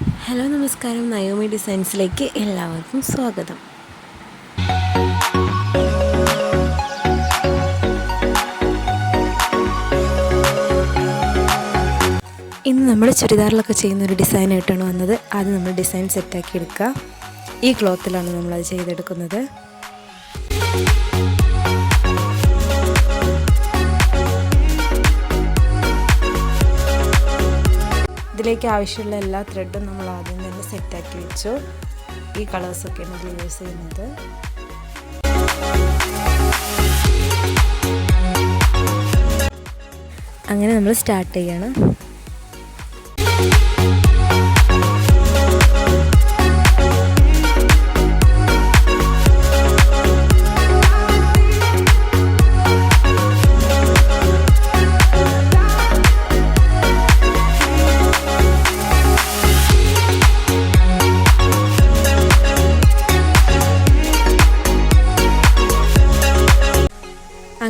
Hello നമസ്കാരം. Naomi ഡിസൈൻസിലേക്ക് എല്ലാവർക്കും സ്വാഗതം. ഇന്ന് നമ്മൾ ചുരിദാറിലൊക്കെ ചെയ്യുന്ന ഒരു ഡിസൈൻ ആയിട്ടാണ് വന്നത്. അത് നമ്മൾ ഡിസൈൻ സെറ്റാക്കി എടുക്കുക. ഈ ക്ലോത്തിലാണ് നമ്മളത് ചെയ്തെടുക്കുന്നത്. ഇതിലേക്ക് ആവശ്യമുള്ള എല്ലാ ത്രെഡും നമ്മൾ ആദ്യം തന്നെ സെറ്റാക്കി വെച്ചു. ഈ കളേഴ്സൊക്കെയാണ് ഇതിൽ യൂസ് ചെയ്യുന്നത്. അങ്ങനെ നമ്മൾ സ്റ്റാർട്ട് ചെയ്യാണ്.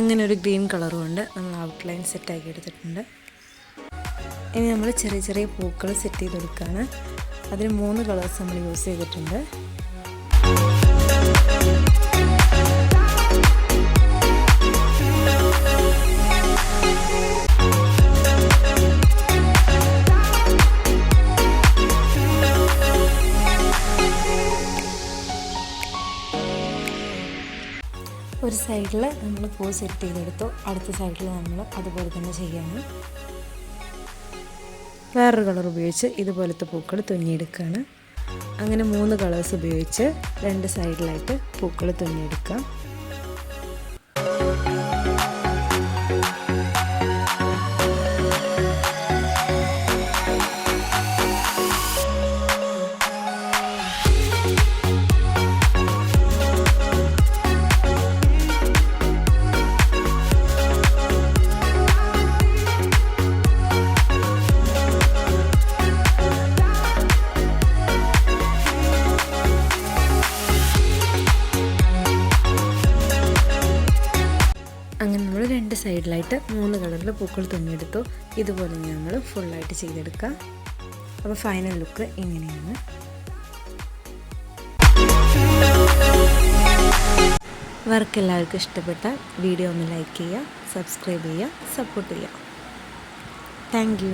അങ്ങനെ ഒരു ഗ്രീൻ കളറും ഉണ്ട് നമ്മൾ ഔട്ട്ലൈൻ സെറ്റാക്കി എടുത്തിട്ടുണ്ട്. ഇനി നമ്മൾ ചെറിയ ചെറിയ പൂക്കൾ സെറ്റ് ചെയ്ത് കൊടുക്കുകയാണ് അതിന് മൂന്ന് കളേഴ്സ് നമ്മൾ യൂസ് ചെയ്തിട്ടുണ്ട്. ഒരു സൈഡിൽ നമ്മൾ പൂ സെറ്റ് ചെയ്തെടുത്തു. അടുത്ത സൈഡിൽ നമ്മൾ അതുപോലെ തന്നെ ചെയ്യാണ്. വേറൊരു കളർ ഉപയോഗിച്ച് ഇതുപോലത്തെ പൂക്കൾ തുന്നിയെടുക്കുകയാണ് അങ്ങനെ മൂന്ന് കളേഴ്സ് ഉപയോഗിച്ച് രണ്ട് സൈഡിലായിട്ട് പൂക്കൾ തുന്നിയെടുക്കാം. അങ്ങനെ നമ്മൾ രണ്ട് സൈഡിലായിട്ട് മൂന്ന് കളറിൽ പൂക്കൾ തുന്നിയെടുത്തു. ഇതുപോലെ നമ്മൾ ഫുള്ളായിട്ട് ചെയ്തെടുക്കുക അപ്പോൾ ഫൈനൽ ലുക്ക് ഇങ്ങനെയാണ്. വർക്ക് എല്ലാവർക്കും ഇഷ്ടപ്പെട്ട വീഡിയോ ഒന്ന് ലൈക്ക് ചെയ്യുക സബ്സ്ക്രൈബ് ചെയ്യുക സപ്പോർട്ട് ചെയ്യുക. താങ്ക്